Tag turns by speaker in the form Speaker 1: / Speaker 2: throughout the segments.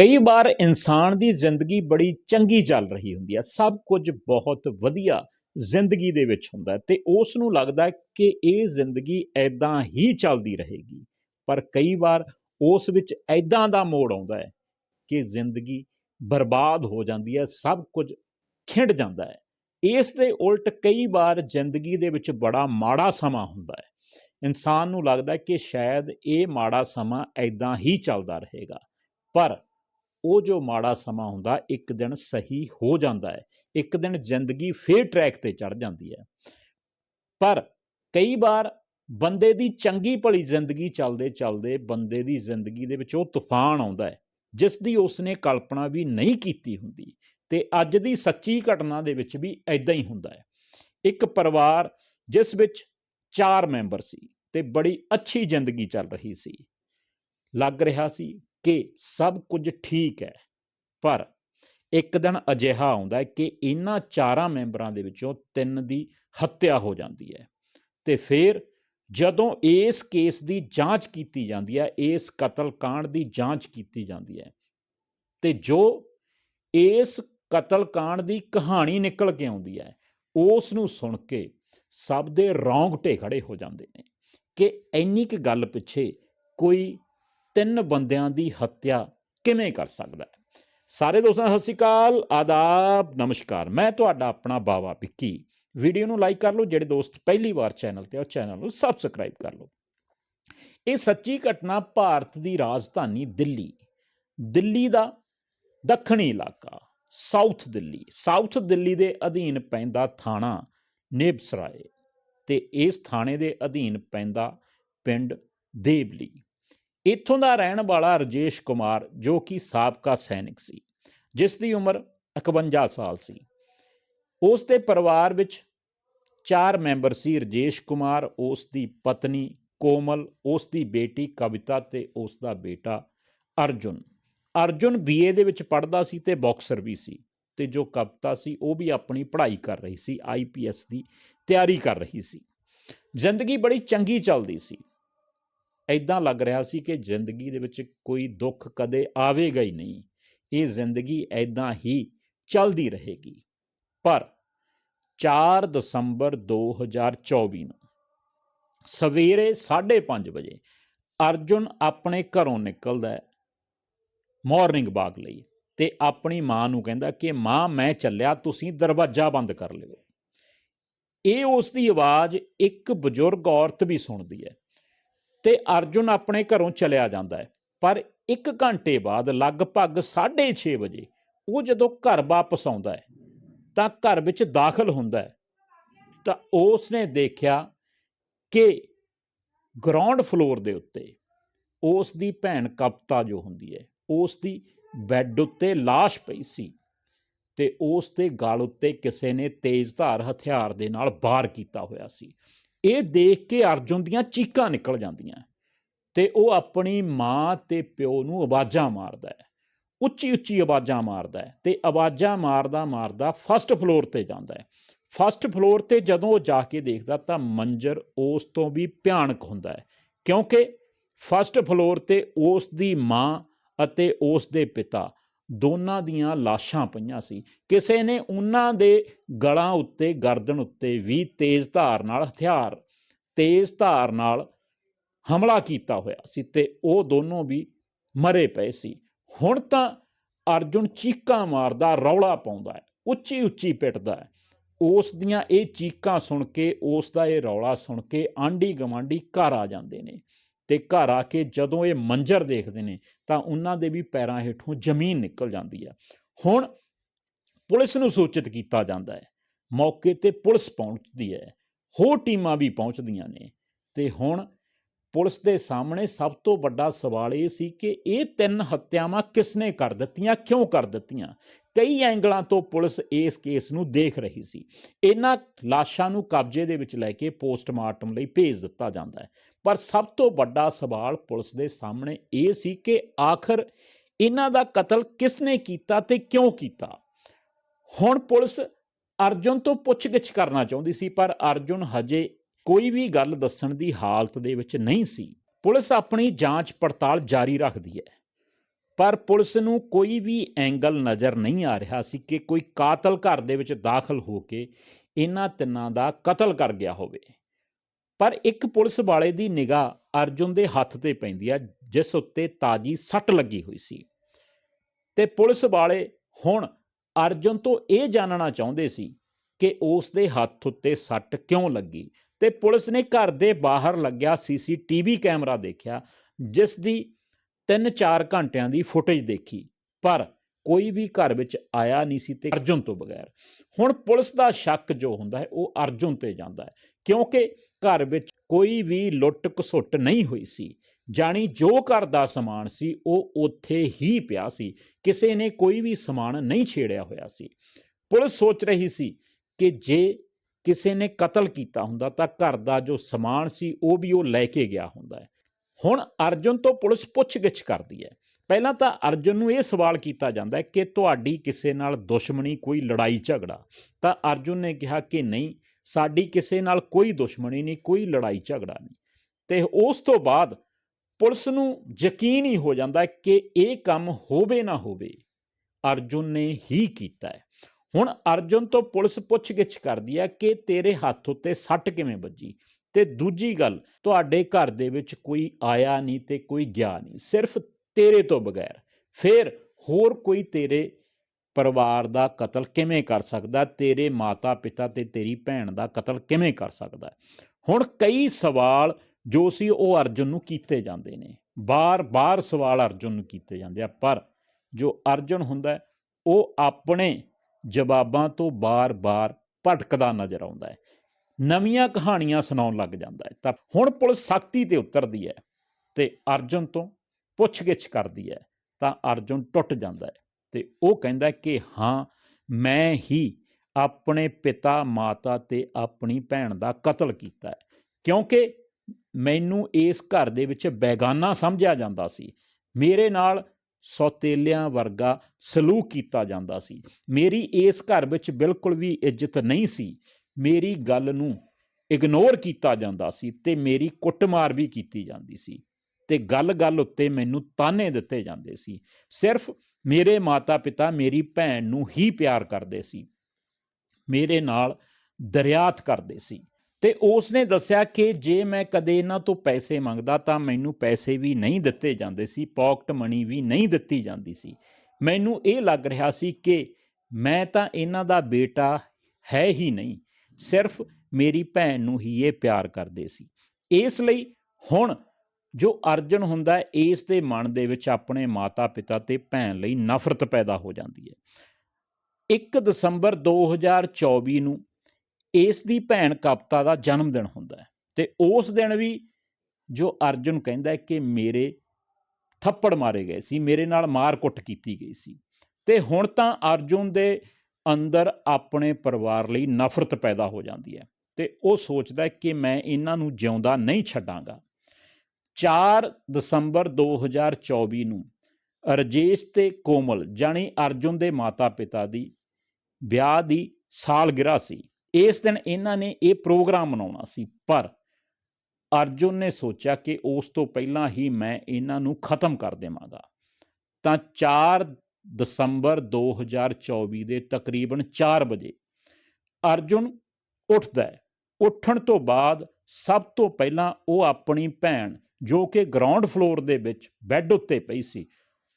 Speaker 1: ਕਈ ਵਾਰ ਇਨਸਾਨ ਦੀ ਜ਼ਿੰਦਗੀ ਬੜੀ ਚੰਗੀ ਚੱਲ ਰਹੀ ਹੁੰਦੀ ਹੈ, ਸਭ ਕੁਝ ਬਹੁਤ ਵਧੀਆ ਜ਼ਿੰਦਗੀ ਦੇ ਵਿੱਚ ਹੁੰਦਾ ਹੈ ਤੇ ਉਸ ਨੂੰ ਲੱਗਦਾ ਕਿ ਇਹ ਜ਼ਿੰਦਗੀ ਐਦਾਂ ਹੀ ਚੱਲਦੀ ਰਹੇਗੀ। ਪਰ ਕਈ ਵਾਰ ਉਸ ਵਿੱਚ ਐਦਾਂ ਦਾ ਮੋੜ ਆਉਂਦਾ ਹੈ ਕਿ ਜ਼ਿੰਦਗੀ ਬਰਬਾਦ ਹੋ ਜਾਂਦੀ ਹੈ, ਸਭ ਕੁਝ ਖਿੰਡ ਜਾਂਦਾ ਹੈ। ਇਸ ਦੇ ਉਲਟ ਕਈ ਵਾਰ ਜ਼ਿੰਦਗੀ ਦੇ ਵਿੱਚ ਬੜਾ ਮਾੜਾ ਸਮਾਂ ਹੁੰਦਾ ਹੈ। ਇਨਸਾਨ ਨੂੰ ਲੱਗਦਾ ਕਿ ਸ਼ਾਇਦ ਇਹ ਮਾੜਾ ਸਮਾਂ ਐਦਾਂ ਹੀ ਚੱਲਦਾ ਰਹੇਗਾ। ਪਰ ਉਹ ਜੋ ਮਾੜਾ ਸਮਾਂ ਹੁੰਦਾ, ਇੱਕ ਦਿਨ ਸਹੀ ਹੋ ਜਾਂਦਾ ਹੈ, ਇੱਕ ਦਿਨ ਜ਼ਿੰਦਗੀ ਫੇਰ ਟਰੈਕ ਤੇ ਚੜ ਜਾਂਦੀ ਹੈ। ਪਰ ਕਈ ਵਾਰ ਬੰਦੇ ਦੀ ਚੰਗੀ ਭਲੀ ਜ਼ਿੰਦਗੀ ਚੱਲਦੇ ਚੱਲਦੇ ਬੰਦੇ ਦੀ ਜ਼ਿੰਦਗੀ ਦੇ ਵਿੱਚ ਉਹ ਤੂਫਾਨ ਆਉਂਦਾ ਹੈ, ਜਿਸ ਦੀ ਉਸਨੇ ਕਲਪਨਾ ਵੀ ਨਹੀਂ ਕੀਤੀ ਹੁੰਦੀ ਤੇ ਅੱਜ ਦੀ ਸੱਚੀ ਘਟਨਾ ਦੇ ਵਿੱਚ ਵੀ ਐਦਾਂ ਹੀ ਹੁੰਦਾ ਹੈ। ਇੱਕ ਪਰਿਵਾਰ ਜਿਸ ਵਿੱਚ ਚਾਰ ਮੈਂਬਰ ਸੀ ਤੇ ਬੜੀ ਅੱਛੀ ਜ਼ਿੰਦਗੀ ਚੱਲ ਰਹੀ ਸੀ, ਲੱਗ ਰਿਹਾ ਸੀ ਕਿ ਸਭ ਕੁਝ ਠੀਕ ਹੈ। ਪਰ ਇੱਕ ਦਿਨ ਅਜਿਹਾ ਆਉਂਦਾ ਕਿ ਇਹਨਾਂ ਚਾਰਾਂ ਮੈਂਬਰਾਂ ਦੇ ਵਿੱਚੋਂ ਤਿੰਨ ਦੀ ਹੱਤਿਆ ਹੋ ਜਾਂਦੀ ਹੈ। ਤੇ ਫਿਰ ਜਦੋਂ ਇਸ ਕੇਸ ਦੀ ਜਾਂਚ ਕੀਤੀ ਜਾਂਦੀ ਹੈ, ਇਸ ਕਤਲ ਕਾਂਡ ਦੀ ਜਾਂਚ ਕੀਤੀ ਜਾਂਦੀ ਹੈ, ਤੇ ਜੋ ਇਸ ਕਤਲ ਕਾਂਡ ਦੀ ਕਹਾਣੀ ਨਿਕਲ ਕੇ ਆਉਂਦੀ ਹੈ, ਉਸ ਨੂੰ ਸੁਣ ਕੇ ਸਭ ਦੇ ਰੌਂਗਟੇ ਖੜੇ ਹੋ ਜਾਂਦੇ ਨੇ ਕਿ ਇੰਨੀ ਕਿ ਗੱਲ ਪਿੱਛੇ ਕੋਈ ਤਿੰਨ ਬੰਦਿਆਂ ਦੀ ਹੱਤਿਆ ਕਿਵੇਂ ਕਰ ਸਕਦਾ ਹੈ? ਸਾਰੇ ਦੋਸਤਾਂ, ਸਤਿ ਸ਼੍ਰੀ ਅਕਾਲ, ਆਦਾਬ, ਨਮਸਕਾਰ। ਮੈਂ ਤੁਹਾਡਾ ਆਪਣਾ ਬਾਵਾ ਪਿੱਕੀ ਵੀਡੀਓ ਨੂੰ ਲਾਈਕ ਕਰ ਲਓ, ਜਿਹੜੇ ਦੋਸਤ ਪਹਿਲੀ ਵਾਰ ਚੈਨਲ ਤੇ ਆ ਚੈਨਲ ਨੂੰ ਸਬਸਕ੍ਰਾਈਬ ਕਰ ਲਓ। ਇਹ ਸੱਚੀ ਘਟਨਾ ਭਾਰਤ ਦੀ ਰਾਜਧਾਨੀ ਦਿੱਲੀ। ਦਿੱਲੀ ਦਾ ਦੱਖਣੀ ਇਲਾਕਾ, ਸਾਊਥ ਦਿੱਲੀ। ਸਾਊਥ ਦਿੱਲੀ ਦੇ ਅਧੀਨ ਪੈਂਦਾ ਥਾਣਾ ਨੇਬਸਰਾਏ ਤੇ ਇਸ ਥਾਣੇ ਦੇ ਅਧੀਨ ਪੈਂਦਾ ਪਿੰਡ ਦੇਵਲੀ। ਇੱਥੋਂ ਦਾ ਰਹਿਣ ਵਾਲਾ ਰਜੇਸ਼ ਕੁਮਾਰ, ਜੋ ਕਿ ਸਾਬਕਾ ਸੈਨਿਕ ਸੀ, ਜਿਸ ਦੀ ਉਮਰ 51 ਸਾਲ ਸੀ। ਉਸ ਦੇ ਪਰਿਵਾਰ ਵਿੱਚ ਚਾਰ ਮੈਂਬਰ ਸੀ, ਰਜੇਸ਼ ਕੁਮਾਰ, ਉਸ ਦੀ ਪਤਨੀ ਕੋਮਲ, ਉਸ ਦੀ ਬੇਟੀ ਕਵਿਤਾ ਤੇ ਉਸ ਦਾ ਬੇਟਾ ਅਰਜੁਨ। ਅਰਜੁਨ ਬੀਏ ਦੇ ਵਿੱਚ ਪੜ੍ਹਦਾ ਸੀ ਤੇ ਬਾਕਸਰ ਵੀ ਸੀ ਤੇ ਜੋ ਕਵਿਤਾ ਸੀ, ਉਹ ਵੀ ਆਪਣੀ ਪੜ੍ਹਾਈ ਕਰ ਰਹੀ ਸੀ ਆਈਪੀਐਸ ਦੀ ਤਿਆਰੀ ਕਰ ਰਹੀ ਸੀ। ਜ਼ਿੰਦਗੀ ਬੜੀ ਚੰਗੀ ਚੱਲਦੀ ਸੀ। ਐਦਾਂ ਲੱਗ ਰਿਹਾ ਸੀ ਕਿ ਜ਼ਿੰਦਗੀ ਦੇ ਵਿੱਚ ਕੋਈ ਦੁੱਖ ਕਦੇ ਆਵੇਗਾ ਹੀ ਨਹੀਂ। ਇਹ ਜ਼ਿੰਦਗੀ ਐਦਾਂ ਹੀ ਚੱਲਦੀ ਰਹੇਗੀ। ਪਰ 4 ਦਸੰਬਰ 2024 ਨੂੰ ਸਵੇਰੇ 5:30 ਵਜੇ ਅਰਜੁਨ ਆਪਣੇ ਘਰੋਂ ਨਿਕਲਦਾ ਹੈ ਮਾਰਨਿੰਗ ਵਾਕ ਲਈ ਤੇ ਆਪਣੀ ਮਾਂ ਨੂੰ ਕਹਿੰਦਾ ਕਿ ਮਾਂ, ਮੈਂ ਚੱਲਿਆ, ਤੁਸੀਂ ਦਰਵਾਜ਼ਾ ਬੰਦ ਕਰ ਲਿਓ। ਇਹ ਉਸ ਦੀ ਆਵਾਜ਼ ਇੱਕ ਬਜ਼ੁਰਗ ਔਰਤ ਵੀ ਸੁਣਦੀ ਹੈ। ਤੇ ਅਰਜੁਨ ਆਪਣੇ ਘਰੋਂ ਚਲਿਆ ਜਾਂਦਾ ਹੈ। ਪਰ 1 ਘੰਟੇ ਬਾਅਦ ਲਗਭਗ 6:30 ਵਜੇ ਉਹ ਜਦੋਂ ਘਰ ਵਾਪਸ ਆਉਂਦਾ ਹੈ, ਤਾਂ ਘਰ ਵਿੱਚ ਦਾਖਲ ਹੁੰਦਾ ਹੈ। ਤਾਂ ਉਸ ਨੇ ਦੇਖਿਆ ਕਿ ਗਰਾਊਂਡ ਫਲੋਰ ਦੇ ਉੱਤੇ ਉਸ ਦੀ ਭੈਣ ਕਪਤਾ ਜੋ ਹੁੰਦੀ ਹੈ ਉਸ ਦੀ ਬੈੱਡ ਉੱਤੇ লাশ ਪਈ ਸੀ ਤੇ ਉਸ ਦੇ ਗਲ ਉੱਤੇ ਕਿਸੇ ਨੇ ਤੇਜ਼ਧਾਰ ਹਥਿਆਰ ਦੇ ਨਾਲ ਵਾਰ ਕੀਤਾ ਹੋਇਆ ਸੀ। ਇਹ ਦੇਖ ਕੇ ਅਰਜੁਨ ਦੀਆਂ ਚੀਕਾਂ ਨਿਕਲ ਜਾਂਦੀਆਂ ਤੇ ਉਹ ਆਪਣੀ ਮਾਂ ਤੇ ਪਿਓ ਨੂੰ ਆਵਾਜ਼ਾਂ ਮਾਰਦਾ ਹੈ ਉੱਚੀ ਉੱਚੀ ਆਵਾਜ਼ਾਂ ਮਾਰਦਾ ਹੈ ਤੇ ਆਵਾਜ਼ਾਂ ਮਾਰਦਾ ਮਾਰਦਾ ਫਸਟ ਫਲੋਰ ਤੇ ਜਾਂਦਾ ਹੈ। ਫਸਟ ਫਲੋਰ ਤੇ ਜਦੋਂ ਉਹ ਜਾ ਕੇ ਦੇਖਦਾ ਤਾਂ ਮੰਜ਼ਰ ਉਸ ਤੋਂ ਵੀ ਭਿਆਨਕ ਹੁੰਦਾ ਹੈ ਕਿਉਂਕਿ ਫਸਟ ਫਲੋਰ ਤੇ ਉਸ ਦੀ ਮਾਂ ਅਤੇ ਉਸ ਦੇ ਪਿਤਾ ਦੋਨਾਂ ਦੀਆਂ ਲਾਸ਼ਾਂ ਪਈਆਂ ਸੀ। ਕਿਸੇ ਨੇ ਉਹਨਾਂ ਦੇ ਗਲਾਂ ਉੱਤੇ, ਗਰਦਨ ਉੱਤੇ ਵੀ ਤੇਜ਼ ਧਾਰ ਨਾਲ, ਹਥਿਆਰ ਤੇਜ਼ ਧਾਰ ਨਾਲ ਹਮਲਾ ਕੀਤਾ ਹੋਇਆ ਸੀ ਤੇ ਉਹ ਦੋਨੋਂ ਵੀ ਮਰੇ ਪਏ ਸੀ। ਹੁਣ ਤਾਂ ਅਰਜੁਨ ਚੀਕਾਂ ਮਾਰਦਾ, ਰੌਲਾ ਪਾਉਂਦਾ ਹੈ, ਉੱਚੀ ਉੱਚੀ ਪਿੱਟਦਾ ਹੈ। ਉਸ ਦੀਆਂ ਇਹ ਚੀਕਾਂ ਸੁਣ ਕੇ, ਉਸ ਦਾ ਇਹ ਰੌਲਾ ਸੁਣ ਕੇ ਆਂਢੀ ਗਵਾਂਢੀ ਘਰ ਆ ਜਾਂਦੇ ਨੇ। ਤੇ ਘਰ ਆ ਕੇ ਜਦੋਂ ਇਹ ਮੰਜ਼ਰ ਦੇਖਦੇ ਨੇ, ਤਾਂ ਉਹਨਾਂ ਦੇ ਵੀ ਪੈਰਾਂ ਹੇਠੋਂ ਜ਼ਮੀਨ ਨਿਕਲ ਜਾਂਦੀ ਹੈ ਹੁਣ ਪੁਲਿਸ ਨੂੰ ਸੂਚਿਤ ਕੀਤਾ ਜਾਂਦਾ ਹੈ, ਮੌਕੇ ਤੇ ਪੁਲਿਸ ਪਹੁੰਚਦੀ ਹੈ, ਹੋਰ ਟੀਮਾਂ ਵੀ ਪਹੁੰਚਦੀਆਂ ਨੇ ਤੇ ਹੁਣ ਪੁਲਿਸ ਦੇ ਸਾਹਮਣੇ ਸਭ ਤੋਂ ਵੱਡਾ ਸਵਾਲ ਇਹ ਸੀ ਕਿ ਇਹ ਤਿੰਨ ਹੱਤਿਆਵਾਂ ਕਿਸਨੇ ਕਰ ਦਿੱਤੀਆਂ, ਕਿਉਂ ਕਰ ਦਿੱਤੀਆਂ? ਕਈ ਐਂਗਲਾਂ ਤੋਂ ਪੁਲਿਸ ਇਸ ਕੇਸ ਨੂੰ ਦੇਖ ਰਹੀ ਸੀ। ਇਹਨਾਂ ਲਾਸ਼ਾਂ ਨੂੰ ਕਬਜ਼ੇ ਦੇ ਵਿੱਚ ਲੈ ਕੇ ਪੋਸਟਮਾਰਟਮ ਲਈ ਭੇਜ ਦਿੱਤਾ ਜਾਂਦਾ ਹੈ। ਪਰ ਸਭ ਤੋਂ ਵੱਡਾ ਸਵਾਲ ਪੁਲਿਸ ਦੇ ਸਾਹਮਣੇ ਇਹ ਸੀ ਕਿ ਆਖਰ ਇਹਨਾਂ ਦਾ ਕਤਲ ਕਿਸਨੇ ਕੀਤਾ ਤੇ ਕਿਉਂ ਕੀਤਾ? ਹੁਣ ਪੁਲਿਸ ਅਰਜੁਨ ਤੋਂ ਪੁੱਛਗਿੱਛ ਕਰਨਾ ਚਾਹੁੰਦੀ ਸੀ, ਪਰ ਅਰਜੁਨ ਹਜੇ ਕੋਈ ਵੀ ਗੱਲ ਦੱਸਣ ਦੀ ਹਾਲਤ ਦੇ ਵਿੱਚ ਨਹੀਂ ਸੀ। ਪੁਲਿਸ ਆਪਣੀ ਜਾਂਚ ਪੜਤਾਲ ਜਾਰੀ ਰੱਖਦੀ ਹੈ। ਪਰ ਪੁਲਿਸ ਨੂੰ ਕੋਈ ਵੀ ਐਂਗਲ ਨਜ਼ਰ ਨਹੀਂ ਆ ਰਿਹਾ ਸੀ ਕਿ ਕੋਈ ਕਾਤਲ ਘਰ ਦੇ ਵਿੱਚ ਦਾਖਲ ਹੋ ਕੇ ਇਹਨਾਂ ਤਿੰਨਾਂ ਦਾ ਕਤਲ ਕਰ ਗਿਆ ਹੋਵੇ। ਪਰ ਇੱਕ ਪੁਲਿਸ ਵਾਲੇ ਦੀ ਨਿਗਾਹ ਅਰਜੁਨ ਦੇ ਹੱਥ ਤੇ ਪੈਂਦੀ ਆ ਜਿਸ ਉੱਤੇ ਤਾਜੀ ਸੱਟ ਲੱਗੀ ਹੋਈ ਸੀ। ਤੇ ਪੁਲਿਸ ਵਾਲੇ ਹੁਣ ਅਰਜੁਨ ਤੋਂ ਇਹ ਜਾਣਨਾ ਚਾਹੁੰਦੇ ਸੀ ਕਿ ਉਸ ਦੇ ਹੱਥ ਉੱਤੇ ਸੱਟ ਕਿਉਂ ਲੱਗੀ ਤੇ ਪੁਲਿਸ ਨੇ ਘਰ ਦੇ ਬਾਹਰ ਲੱਗਿਆ ਸੀਸੀਟੀਵੀ ਕੈਮਰਾ ਦੇਖਿਆ, ਜਿਸ ਦੀ 3-4 ਘੰਟਿਆਂ ਦੀ ਫੁਟੇਜ ਦੇਖੀ, ਪਰ ਕੋਈ ਵੀ ਘਰ ਵਿੱਚ ਆਇਆ ਨਹੀਂ ਸੀ ਤੇ ਅਰਜੁਨ ਤੋਂ ਬਗੈਰ। ਹੁਣ ਪੁਲਿਸ ਦਾ ਸ਼ੱਕ ਜੋ ਹੁੰਦਾ ਹੈ, ਉਹ ਅਰਜੁਨ ਤੇ ਜਾਂਦਾ ਹੈ, ਕਿਉਂਕਿ ਘਰ ਵਿੱਚ ਕੋਈ ਵੀ ਲੁੱਟ ਘਸੁੱਟ ਨਹੀਂ ਹੋਈ ਸੀ, ਜਾਣੀ ਜੋ ਘਰ ਦਾ ਸਮਾਨ ਸੀ, ਉਹ ਉੱਥੇ ਹੀ ਪਿਆ ਸੀ, ਕਿਸੇ ਨੇ ਕੋਈ ਵੀ ਸਮਾਨ ਨਹੀਂ ਛੇੜਿਆ ਹੋਇਆ ਸੀ। ਪੁਲਿਸ ਸੋਚ ਰਹੀ ਸੀ ਕਿ ਜੇ ਕਿਸੇ ਨੇ ਕਤਲ ਕੀਤਾ ਹੁੰਦਾ ਤਾਂ ਘਰ ਦਾ ਜੋ ਸਮਾਨ ਸੀ ਉਹ ਵੀ ਉਹ ਲੈ ਕੇ ਗਿਆ ਹੁੰਦਾ ਹੈ। ਹੁਣ ਅਰਜੁਨ ਤੋਂ ਪੁਲਿਸ ਪੁੱਛਗਿੱਛ ਕਰਦੀ ਹੈ। ਪਹਿਲਾਂ ਤਾਂ ਅਰਜੁਨ ਨੂੰ ਇਹ ਸਵਾਲ ਕੀਤਾ ਜਾਂਦਾ ਹੈ ਕਿ ਤੁਹਾਡੀ ਕਿਸੇ ਨਾਲ ਦੁਸ਼ਮਣੀ ਕੋਈ ਲੜਾਈ ਝਗੜਾ? ਤਾਂ ਅਰਜੁਨ ਨੇ ਕਿਹਾ ਕਿ ਨਹੀਂ, ਸਾਡੀ ਕਿਸੇ ਨਾਲ ਕੋਈ ਦੁਸ਼ਮਣੀ ਨਹੀਂ, ਕੋਈ ਲੜਾਈ ਝਗੜਾ ਨਹੀਂ। ਤੇ ਉਸ ਤੋਂ ਬਾਅਦ ਪੁਲਿਸ ਨੂੰ ਯਕੀਨ ਹੀ ਹੋ ਜਾਂਦਾ ਕਿ ਇਹ ਕੰਮ ਹੋਵੇ ਨਾ ਹੋਵੇ ਅਰਜੁਨ ਨੇ ਹੀ ਕੀਤਾ ਹੈ। ਹੁਣ ਅਰਜੁਨ ਤੋਂ ਪੁਲਿਸ ਪੁੱਛਗਿੱਛ ਕਰਦੀ ਹੈ ਕਿ ਤੇਰੇ ਹੱਥ ਉੱਤੇ ਸੱਟ ਕਿਵੇਂ ਵੱਜੀ? ਤੇ ਦੂਜੀ ਗੱਲ, ਤੁਹਾਡੇ ਘਰ ਦੇ ਵਿੱਚ ਕੋਈ ਆਇਆ ਨਹੀਂ ਤੇ ਕੋਈ ਗਿਆ ਨਹੀਂ, ਸਿਰਫ ਤੇਰੇ ਤੋਂ ਬਗੈਰ। ਫਿਰ ਹੋਰ ਕੋਈ ਤੇਰੇ ਪਰਿਵਾਰ ਦਾ ਕਤਲ ਕਿਵੇਂ ਕਰ ਸਕਦਾ? ਤੇਰੇ ਮਾਤਾ ਪਿਤਾ ਤੇ ਤੇਰੀ ਭੈਣ ਦਾ ਕਤਲ ਕਿਵੇਂ ਕਰ ਸਕਦਾ? ਹੁਣ ਕਈ ਸਵਾਲ ਜੋ ਸੀ ਉਹ ਅਰਜੁਨ ਨੂੰ ਕੀਤੇ ਜਾਂਦੇ ਨੇ। ਬਾਰ-ਬਾਰ ਸਵਾਲ ਅਰਜੁਨ ਨੂੰ ਕੀਤੇ ਜਾਂਦੇ ਆ, ਪਰ ਜੋ ਅਰਜੁਨ ਹੁੰਦਾ ਉਹ ਆਪਣੇ ਜਵਾਬਾਂ ਤੋਂ ਬਾਰ-ਬਾਰ ਭਟਕਦਾ ਨਜ਼ਰ ਆਉਂਦਾ ਹੈ। ਨਵੀਆਂ ਕਹਾਣੀਆਂ ਸੁਣਾਉਣ ਲੱਗ ਜਾਂਦਾ ਹੈ। ਤਾਂ ਹੁਣ ਪੁਲਿਸ ਸਖਤੀ ਤੇ ਉਤਰਦੀ ਹੈ ਤੇ ਅਰਜੁਨ ਤੋਂ ਪੁੱਛਗਿੱਛ ਕਰਦੀ ਹੈ। ਤਾਂ ਅਰਜੁਨ ਟੁੱਟ ਜਾਂਦਾ ਹੈ ਤੇ ਉਹ ਕਹਿੰਦਾ ਕਿ ਹਾਂ, ਮੈਂ ਹੀ ਆਪਣੇ ਪਿਤਾ, ਮਾਤਾ ਤੇ ਆਪਣੀ ਭੈਣ ਦਾ ਕਤਲ ਕੀਤਾ ਹੈ। ਕਿਉਂਕਿ ਮੈਨੂੰ ਇਸ ਘਰ ਦੇ ਵਿੱਚ ਬੇਗਾਨਾ ਸਮਝਿਆ ਜਾਂਦਾ ਸੀ। ਮੇਰੇ ਨਾਲ ਸੌਤੇਲਿਆਂ ਵਰਗਾ ਸਲੂਕ ਕੀਤਾ ਜਾਂਦਾ ਸੀ। ਮੇਰੀ ਇਸ ਘਰ ਵਿੱਚ ਬਿਲਕੁਲ ਵੀ ਇੱਜ਼ਤ ਨਹੀਂ ਸੀ। ਮੇਰੀ ਗੱਲ ਨੂੰ ਇਗਨੋਰ ਕੀਤਾ ਜਾਂਦਾ ਸੀ ਤੇ ਮੇਰੀ ਕੁੱਟਮਾਰ ਵੀ ਕੀਤੀ ਜਾਂਦੀ ਸੀ ਤੇ ਗੱਲ-ਗੱਲ ਉੱਤੇ ਮੈਨੂੰ ਤਾਨੇ ਦਿੱਤੇ ਜਾਂਦੇ ਸੀ। ਸਿਰਫ ਮੇਰੇ ਮਾਤਾ-ਪਿਤਾ ਮੇਰੀ ਭੈਣ ਨੂੰ ਹੀ ਪਿਆਰ ਕਰਦੇ ਸੀ। ਮੇਰੇ ਨਾਲ ਦਰਿਆਤ ਕਰਦੇ ਸੀ। ਤੇ ਉਸ ਨੇ ਦੱਸਿਆ ਕਿ ਜੇ ਮੈਂ ਕਦੇ ਇਹਨਾਂ ਤੋਂ ਪੈਸੇ ਮੰਗਦਾ ਤਾਂ ਮੈਨੂੰ ਪੈਸੇ ਵੀ ਨਹੀਂ ਦਿੱਤੇ ਜਾਂਦੇ ਸੀ ਪਾਕਟ ਮਨੀ ਵੀ ਨਹੀਂ ਦਿੱਤੀ ਜਾਂਦੀ ਸੀ। ਮੈਨੂੰ ਇਹ ਲੱਗ ਰਿਹਾ ਸੀ ਕਿ ਮੈਂ ਤਾਂ ਇਹਨਾਂ ਦਾ ਬੇਟਾ ਹੈ ਹੀ ਨਹੀਂ, ਸਿਰਫ ਮੇਰੀ ਭੈਣ ਨੂੰ ਹੀ ਇਹ ਪਿਆਰ ਕਰਦੇ ਸੀ। ਇਸ ਲਈ ਹੁਣ ਜੋ ਅਰਜਨ ਹੁੰਦਾ ਹੈ, ਇਸ ਦੇ ਮਨ ਦੇ ਵਿੱਚ ਆਪਣੇ ਮਾਤਾ-ਪਿਤਾ ਤੇ ਭੈਣ ਲਈ ਨਫ਼ਰਤ ਪੈਦਾ ਹੋ ਜਾਂਦੀ ਹੈ। 1 ਦਸੰਬਰ 2024 ਨੂੰ ਇਸ ਦੀ ਭੈਣ ਕਪਤਾ ਦਾ ਜਨਮ ਦਿਨ ਹੁੰਦਾ ਹੈ ਤੇ ਉਸ ਦਿਨ ਵੀ ਜੋ ਅਰਜੁਨ ਕਹਿੰਦਾ ਹੈ ਕਿ ਮੇਰੇ ਥੱਪੜ ਮਾਰੇ ਗਏ ਸੀ, ਮੇਰੇ ਨਾਲ ਮਾਰ-ਕੁੱਟ ਕੀਤੀ ਗਈ ਸੀ। ਤੇ ਹੁਣ ਤਾਂ ਅਰਜੁਨ ਦੇ ਅੰਦਰ ਆਪਣੇ ਪਰਿਵਾਰ ਲਈ ਨਫ਼ਰਤ ਪੈਦਾ ਹੋ ਜਾਂਦੀ ਹੈ ਤੇ ਉਹ ਸੋਚਦਾ ਹੈ ਕਿ ਮੈਂ ਇਹਨਾਂ ਨੂੰ ਜਿਉਂਦਾ ਨਹੀਂ ਛੱਡਾਂਗਾ। 4 ਦਸੰਬਰ 2024 ਨੂੰ ਰਜੇਸ਼ ਤੇ ਕੋਮਲ ਜਾਨੀ ਅਰਜੁਨ ਦੇ ਮਾਤਾ-ਪਿਤਾ ਦੀ ਵਿਆਹ ਦੀ ਸਾਲਗਿਰਾ ਸੀ। ਇਸ ਦਿਨ ਇਹਨਾਂ ਨੇ ਇਹ ਪ੍ਰੋਗਰਾਮ ਮਨਾਉਣਾ ਸੀ, ਪਰ ਅਰਜੁਨ ਨੇ ਸੋਚਿਆ ਕਿ ਉਸ ਤੋਂ ਪਹਿਲਾਂ ਹੀ ਮੈਂ ਇਹਨਾਂ ਨੂੰ ਖਤਮ ਕਰ ਦੇਵਾਂਗਾ। ਤਾਂ 4 ਦਸੰਬਰ 2024 ਦੇ ਤਕਰੀਬਨ 4 ਵਜੇ ਅਰਜੁਨ ਉੱਠਦਾ ਹੈ। ਉੱਠਣ ਤੋਂ ਬਾਅਦ ਸਭ ਤੋਂ ਪਹਿਲਾਂ ਉਹ ਆਪਣੀ ਭੈਣ ਜੋ ਕਿ ਗਰਾਊਂਡ ਫਲੋਰ ਦੇ ਵਿੱਚ ਬੈੱਡ ਉੱਤੇ ਪਈ ਸੀ,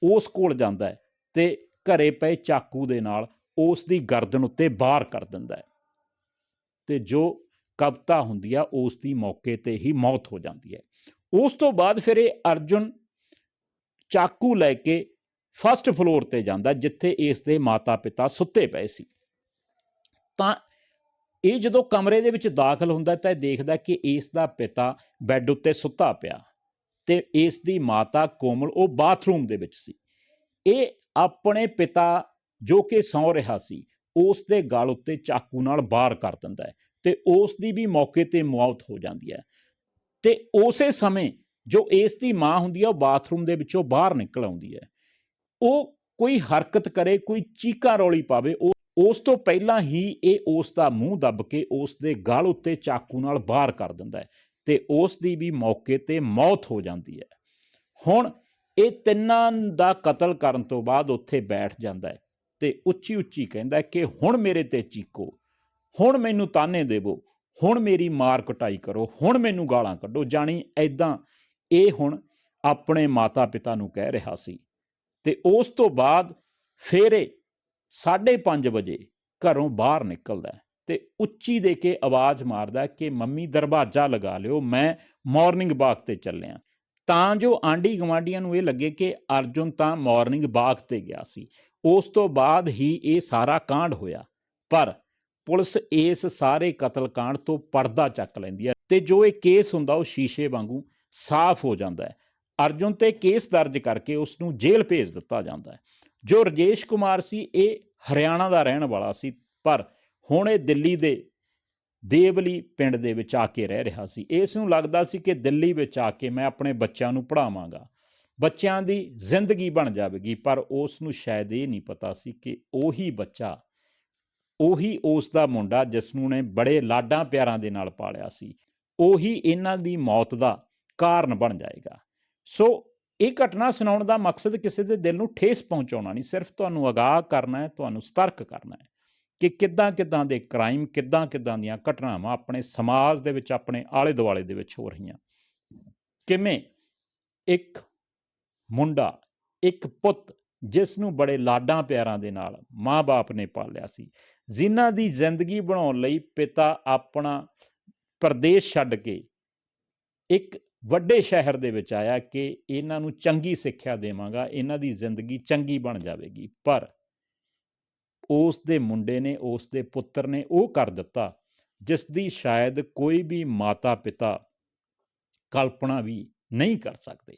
Speaker 1: ਉਸ ਕੋਲ ਜਾਂਦਾ ਹੈ ਤੇ ਘਰੇ ਪਏ ਚਾਕੂ ਦੇ ਨਾਲ ਉਸ ਦੀ ਗਰਦਨ ਉੱਤੇ ਬਾਹਰ ਕਰ ਦਿੰਦਾ ਹੈ। ਤੇ ਜੋ ਕਵਤਾ ਹੁੰਦੀ ਆ, ਉਸ ਦੀ ਮੌਕੇ ਤੇ ਹੀ ਮੌਤ ਹੋ ਜਾਂਦੀ ਹੈ। ਉਸ ਤੋਂ ਬਾਅਦ ਫਿਰ ਇਹ ਅਰਜੁਨ ਚਾਕੂ ਲੈ ਕੇ ਫਸਟ ਫਲੋਰ ਤੇ ਜਾਂਦਾ, ਜਿੱਥੇ ਇਸ ਦੇ ਮਾਤਾ-ਪਿਤਾ ਸੁੱਤੇ ਪਏ ਸੀ। ਤਾਂ ਇਹ ਜਦੋਂ ਕਮਰੇ ਦੇ ਵਿੱਚ ਦਾਖਲ ਹੁੰਦਾ, ਤਾਂ ਇਹ ਦੇਖਦਾ ਕਿ ਇਸ ਦਾ ਪਿਤਾ ਬੈੱਡ ਉੱਤੇ ਸੁੱਤਾ ਪਿਆ ਤੇ ਇਸ ਦੀ ਮਾਤਾ ਕੋਮਲ, ਉਹ ਬਾਥਰੂਮ ਦੇ ਵਿੱਚ ਸੀ। ਇਹ ਆਪਣੇ ਪਿਤਾ ਜੋ ਕਿ ਸੌਂ ਰਿਹਾ ਸੀ ਉਸ ਦੇ ਗਲ ਉੱਤੇ ਚਾਕੂ ਨਾਲ ਬਾਹਰ ਕਰ ਦਿੰਦਾ ਹੈ ਤੇ ਉਸ ਦੀ ਵੀ ਮੌਕੇ ਤੇ ਮੌਤ ਹੋ ਜਾਂਦੀ ਹੈ। ਤੇ ਉਸੇ ਸਮੇਂ ਜੋ ਇਸ ਦੀ ਮਾਂ ਹੁੰਦੀ ਹੈ, ਉਹ ਬਾਥਰੂਮ ਦੇ ਵਿੱਚੋਂ ਬਾਹਰ ਨਿਕਲ ਆਉਂਦੀ ਹੈ। ਉਹ ਕੋਈ ਹਰਕਤ ਕਰੇ, ਕੋਈ ਚੀਕਾ ਰੌਲੀ ਪਾਵੇ, ਉਹ ਉਸ ਤੋਂ ਪਹਿਲਾਂ ਹੀ ਇਹ ਉਸ ਦਾ ਮੂੰਹ ਦੱਬ ਕੇ ਉਸ ਦੇ ਗਲ ਉੱਤੇ ਚਾਕੂ ਨਾਲ ਬਾਹਰ ਕਰ ਦਿੰਦਾ ਹੈ ਤੇ ਉਸ ਦੀ ਵੀ ਮੌਕੇ ਤੇ ਮੌਤ ਹੋ ਜਾਂਦੀ ਹੈ। ਹੁਣ ਇਹ ਤਿੰਨਾਂ ਦਾ ਕਤਲ ਕਰਨ ਤੋਂ ਬਾਅਦ ਉੱਥੇ ਬੈਠ ਜਾਂਦਾ ਹੈ। ਤੇ ਉੱਚੀ ਉੱਚੀ ਕਹਿੰਦਾ ਕਿ ਹੁਣ ਮੇਰੇ ਤੇ ਚੀਕੋ, ਹੁਣ ਮੈਨੂੰ ਤਾਨੇ ਦੇਵੋ, ਹੁਣ ਮੇਰੀ ਮਾਰ ਕੁਟਾਈ ਕਰੋ, ਹੁਣ ਮੈਨੂੰ ਗਾਲਾਂ ਕੱਢੋ। ਜਾਣੀ ਐਦਾਂ ਇਹ ਹੁਣ ਆਪਣੇ ਮਾਤਾ ਪਿਤਾ ਨੂੰ ਕਹਿ ਰਿਹਾ ਸੀ। ਤੇ ਉਸ ਤੋਂ ਬਾਅਦ ਫੇਰੇ ਇਹ 5:30 ਵਜੇ ਘਰੋਂ ਬਾਹਰ ਨਿਕਲਦਾ ਤੇ ਉੱਚੀ ਦੇ ਕੇ ਆਵਾਜ਼ ਮਾਰਦਾ ਕਿ, ਮੰਮੀ, ਦਰਵਾਜ਼ਾ ਲਗਾ ਲਿਓ, ਮੈਂ ਮਾਰਨਿੰਗ ਵਾਕ ਤੇ ਚੱਲਿਆ। ਤਾਂ ਜੋ ਆਂਢੀ ਗਵਾਂਡੀਆਂ ਨੂੰ ਇਹ ਲੱਗੇ ਕਿ ਅਰਜੁਨ ਤਾਂ ਮਾਰਨਿੰਗ ਵਾਕ ਤੇ ਗਿਆ ਸੀ। ਉਸ ਤੋਂ ਬਾਅਦ ਹੀ ਇਹ ਸਾਰਾ ਕਾਂਡ ਹੋਇਆ। ਪਰ ਪੁਲਿਸ ਇਸ ਸਾਰੇ ਕਤਲकांड ਤੋਂ ਪਰਦਾ ਚੱਕ ਲੈਂਦੀ ਹੈ ਤੇ ਜੋ ਇਹ ਕੇਸ ਹੁੰਦਾ ਉਹ ਸ਼ੀਸ਼ੇ ਵਾਂਗੂ ਸਾਫ਼ ਹੋ ਜਾਂਦਾ ਹੈ। ਅਰਜੁਨ ਤੇ ਕੇਸ ਦਰਜ ਕਰਕੇ ਉਸ ਨੂੰ ਜੇਲ੍ਹ ਭੇਜ ਦਿੱਤਾ ਜਾਂਦਾ ਹੈ। ਜੋ ਰਜੇਸ਼ ਕੁਮਾਰ ਸੀ, ਇਹ ਹਰਿਆਣਾ ਦਾ ਰਹਿਣ ਵਾਲਾ ਸੀ, ਪਰ ਹੁਣ ਇਹ ਦਿੱਲੀ ਦੇ ਦੇਵਲੀ ਪਿੰਡ ਦੇ ਵਿੱਚ ਆ ਕੇ ਰਹਿ ਰਿਹਾ ਸੀ। ਇਸ ਨੂੰ ਲੱਗਦਾ ਸੀ ਕਿ ਦਿੱਲੀ ਵਿੱਚ ਆ ਕੇ ਮੈਂ ਆਪਣੇ ਬੱਚਿਆਂ ਨੂੰ ਪੜ੍ਹਾਵਾਂਗਾ। ਬੱਚਿਆਂ ਦੀ ਜ਼ਿੰਦਗੀ ਬਣ ਜਾਵੇਗੀ। ਪਰ ਉਸ ਨੂੰ ਸ਼ਾਇਦ ਇਹ ਨਹੀਂ ਪਤਾ ਸੀ ਕਿ ਉਹੀ ਬੱਚਾ, ਉਹੀ ਉਸ ਦਾ ਮੁੰਡਾ ਜਿਸ ਨੂੰ ਨੇ ਬੜੇ ਲਾਡਾਂ ਪਿਆਰਾਂ ਦੇ ਨਾਲ ਪਾਲਿਆ ਸੀ, ਉਹੀ ਇਹਨਾਂ ਦੀ ਮੌਤ ਦਾ ਕਾਰਨ ਬਣ ਜਾਏਗਾ। ਸੋ ਇਹ ਘਟਨਾ ਸੁਣਾਉਣ ਦਾ ਮਕਸਦ ਕਿਸੇ ਦੇ ਦਿਲ ਨੂੰ ਠੇਸ ਪਹੁੰਚਾਉਣਾ ਨਹੀਂ, ਸਿਰਫ ਤੁਹਾਨੂੰ ਅਗਾਹ ਕਰਨਾ ਹੈ, ਤੁਹਾਨੂੰ ਸਤਰਕ ਕਰਨਾ ਹੈ ਕਿ ਕਿੱਦਾਂ ਕਿੱਦਾਂ ਦੇ ਕ੍ਰਾਈਮ, ਕਿੱਦਾਂ ਕਿੱਦਾਂ ਦੀਆਂ ਘਟਨਾਵਾਂ ਆਪਣੇ ਸਮਾਜ ਦੇ ਵਿੱਚ, ਆਪਣੇ ਆਲੇ ਦੁਆਲੇ ਦੇ ਵਿੱਚ ਹੋ ਰਹੀਆਂ। ਕਿਵੇਂ? ਇੱਕ ਮੁੰਡਾ, ਇੱਕ ਪੁੱਤ ਜਿਸ ਨੂੰ ਬੜੇ ਲਾਡਾਂ ਪਿਆਰਾਂ ਦੇ ਨਾਲ ਮਾਂ-ਬਾਪ ਨੇ ਪਾਲਿਆ ਸੀ। ਜਿਨ੍ਹਾਂ ਦੀ ਜ਼ਿੰਦਗੀ ਬਣਾਉਣ ਲਈ ਪਿਤਾ ਆਪਣਾ ਪ੍ਰਦੇਸ਼ ਛੱਡ ਕੇ ਇੱਕ ਵੱਡੇ ਸ਼ਹਿਰ ਦੇ ਵਿੱਚ ਆਇਆ ਕਿ ਇਹਨਾਂ ਨੂੰ ਚੰਗੀ ਸਿੱਖਿਆ ਦੇਵਾਂਗਾ, ਇਹਨਾਂ ਦੀ ਜ਼ਿੰਦਗੀ ਚੰਗੀ ਬਣ ਜਾਵੇਗੀ। ਪਰ ਉਸ ਦੇ ਮੁੰਡੇ ਨੇ, ਉਸ ਦੇ ਪੁੱਤਰ ਨੇ ਉਹ ਕਰ ਦਿੱਤਾ, ਜਿਸ ਦੀ ਸ਼ਾਇਦ ਕੋਈ ਵੀ ਮਾਤਾ ਪਿਤਾ ਕਲਪਨਾ ਵੀ ਨਹੀਂ ਕਰ ਸਕਦੇ।